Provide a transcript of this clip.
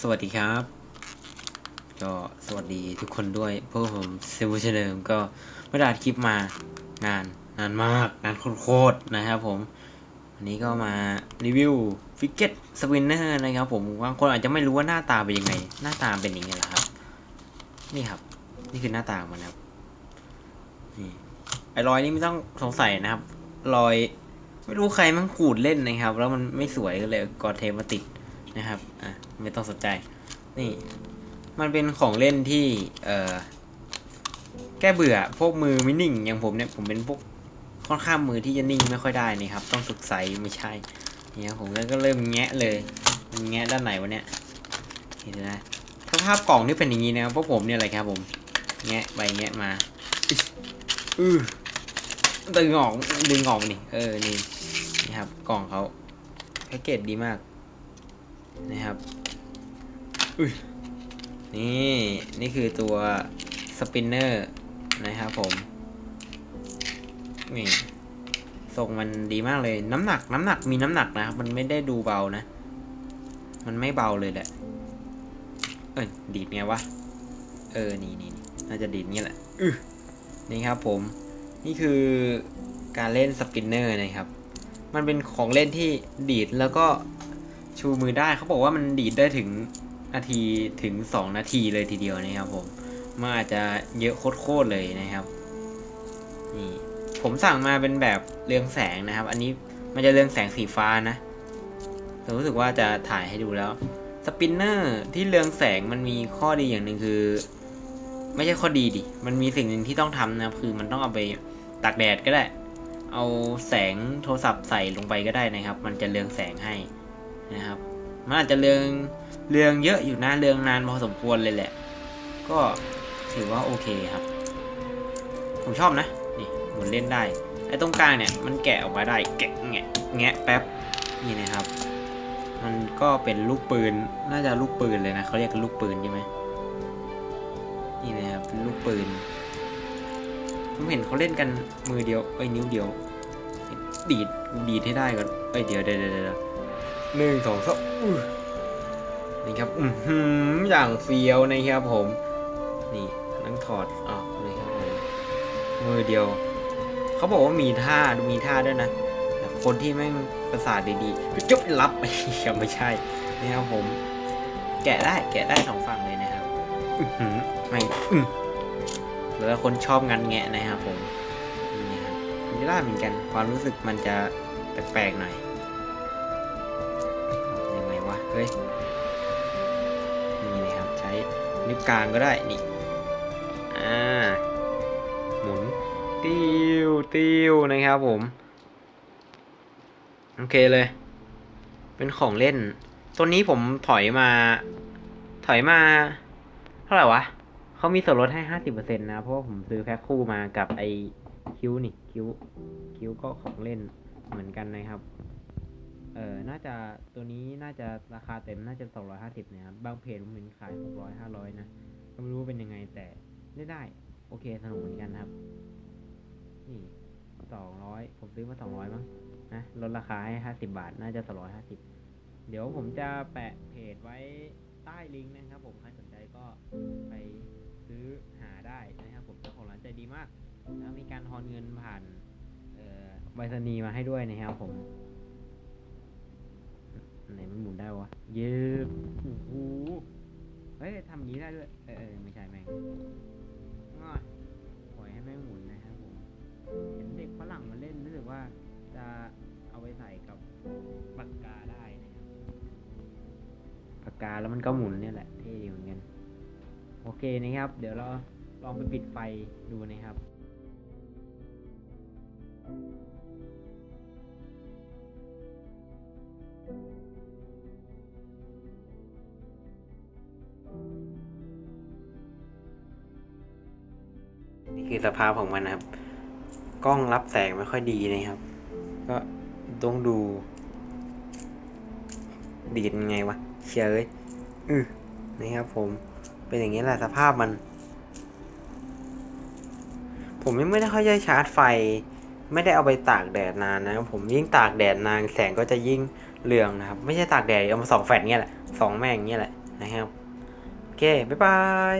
สวัสดีครับ ก็สวัสดีทุกคนด้วยพวกผมเซมูชเดิมก็ไม่ได้อัดคลิปมานานนานมากนานโคตรๆนะครับผมวันนี้ก็มารีวิวฟิกเก็ตสปินเนอร์นะครับผมบางคนอาจจะไม่รู้ว่าหน้าตาเป็นยังไง หน้าตาเป็นอย่างนี้แหละครับ นี่ครับ นี่คือหน้าตามันครับนี่ไอ้รอยนี้ไม่ต้องสงสัยนะครับ รอยไม่รู้ใครมันขูดเล่นนะครับ แล้วมันไม่สวยก็เลยกอเทปมาติด นะครับอะไม่ต้องสนใจ นี่มันเป็นของเล่นที่เอ่อแก้เบื่อพวกมือไม่นิ่งอย่างผมเนี่ยผมเป็นพวกค่อนข้างมือที่จะนิ่งไม่ค่อยได้นี่ครับ ต้องฝึกใสไม่ใช่เนี่ยผมก็เริ่มแงะเลยมันแงะด้านไหนวะเนี่ยเห็นไหมสภาพกล่องนี่เป็นอย่างนี้นะครับพวกผมเนี่ยอะไรครับผมแงะไปแงะมาอือดึงออกดึงออกนี่เออนี่นี่ครับกล่องเขาแพ็กเกจดีมาก นะครับอุ้ยนี่นี่คือตัวสปินเนอร์นะครับผมนี่ทรงมันดีมากเลย น้ำหนัก น้ำหนักมีน้ำหนักนะครับ มันไม่ได้ดูเบานะ มันไม่เบาเลยแหละ เอ้ยดีดไงวะ เออ นี่นี่นี่น่าจะดีดงี้แหละอือนี่ครับผม นี่คือการเล่นสปินเนอร์นะครับ มันเป็นของเล่นที่ดีดแล้วก็ ชูมือได้เขาบอกว่ามันดีดได้ถึงนาทีถึง 2 นาทีเลยทีเดียวนะครับผมมันอาจจะเยอะโคตรเลยนะครับนี่ผมสั่งมาเป็นแบบเรืองแสงนะครับ อันนี้มันจะเรืองแสงสีฟ้านะผมรู้สึกว่าจะถ่ายให้ดูแล้วสปินเนอร์ที่เรืองแสงมันมีข้อดีอย่างหนึ่งคือ ไม่ใช่ข้อดีดิมันมีสิ่งหนึ่งที่ต้องทำนะคือมันต้องเอาไปตากแดดก็ได้ เอาแสงโทรศัพท์ใส่ลงไปก็ได้นะครับ มันจะเรืองแสงให้ นะครับมันอาจจะเรืองเรืองเยอะอยู่นะเรืองนานพอสมควรเลยแหละ ก็ถือว่าโอเคครับ ผมชอบนะนี่หมุนเล่นได้ไอ้ตรงกลางเนี่ยมันแกะออกมาได้แกะแงะแงะแป๊บนี่นะครับ มันก็เป็นลูกปืนน่าจะลูกปืนเลยนะเขาเรียกกันลูกปืนใช่ไหมนี่นะครับเป็นลูกปืนผมเห็นเขาเล่นกันมือเดียวเอ้นิ้วเดียว ดีดดีดให้ได้ก่อนเอ้ยเดียวเดี๋ยวเดี๋ยวเดี๋ยว หนึ่งสองสามนี่ครับอือหือย่างเฟี้ยวนะครับผม นี่นั่งถอดออกเลยครับผมมือเดียว เขาบอกว่ามีท่ามีท่าด้วยนะแบบคนที่แม่ประสาทดีๆจุ๊บรับยังไม่ใช่นี่ครับผม แกะได้แกะได้สองฝั่งเลยนะครับอือหือไม่อือแล้วคนชอบงันแงะนะครับผมนี่นะครับมันจะได้เหมือนกัน ความรู้สึกมันจะแปลกๆหน่อย เฮ้ย นี่นะครับใช้นิ้วกลางก็ได้ นี่ อ่า หมุน ติวติวนะครับผม โอเคเลย เป็นของเล่น ตัวนี้ผมถอยมา ถอยมา เท่าไหร่วะเขามีส่วนลดให้ห้าสิบเปอร์เซ็นต์นะ เพราะว่าผมซื้อแพ็คคู่มากับไอคิวนี่ คิวคิวก็ของเล่นเหมือนกันนะครับ เออน่าจะตัวนี้น่าจะราคาเต็มน่าจะสองร้อยห้าสิบนะครับ บางเพจผมเห็นขายหกร้อยห้าร้อยนะ ก็ไม่รู้ว่าเป็นยังไงแต่เล่นได้ โอเคสนุกเหมือนกันนะครับ นี่สองร้อยผมซื้อมาสองร้อยมั้งนะลดราคาให้ห้าสิบาท น่าจะสองร้อยห้าสิบเดี๋ยวผมจะแปะเพจไว้ใต้ลิงก์นะครับ ผมใครสนใจก็ไปซื้อหาได้นะครับ ผมเจ้าของร้านใจดีมาก แล้วมีการทอนเงินผ่านเอ่อใบสนีย์มาให้ด้วยนะครับผม ไหนมันหมุนได้วะ เย้โอ้โหเฮ้ยทำอย่างนี้ได้ด้วย เออเออไม่ใช่แม่งง่อยปล่อยให้แม่งหมุนนะครับผม เห็นเด็กฝรั่งมาเล่นรู้สึกว่าจะเอาไปใส่กับปากกาได้นะครับปากกาแล้วมันก็หมุนเนี่ยแหละเท่ดีเหมือนกัน โอเคนะครับ เดี๋ยวเราลองไปปิดไฟดูนะครับ นี่คือสภาพของมันนะครับ กล้องรับแสงไม่ค่อยดีนะครับ ก็ต้องดู ดีดยังไงวะเชยเอ้ยอือนี่ครับผมเป็นอย่างนี้แหละสภาพมัน ผมยังไม่ได้ค่อยได้ชาร์จไฟ ไม่ได้เอาไปตากแดดนานนะครับผมยิ่งตากแดดนานแสงก็จะยิ่งเรืองนะครับ ไม่ใช่ตากแดดเอามาสองแฟลชเงี้ยแหละสองแม่งเงี้ยแหละนะครับ โอเค บ๊ายบาย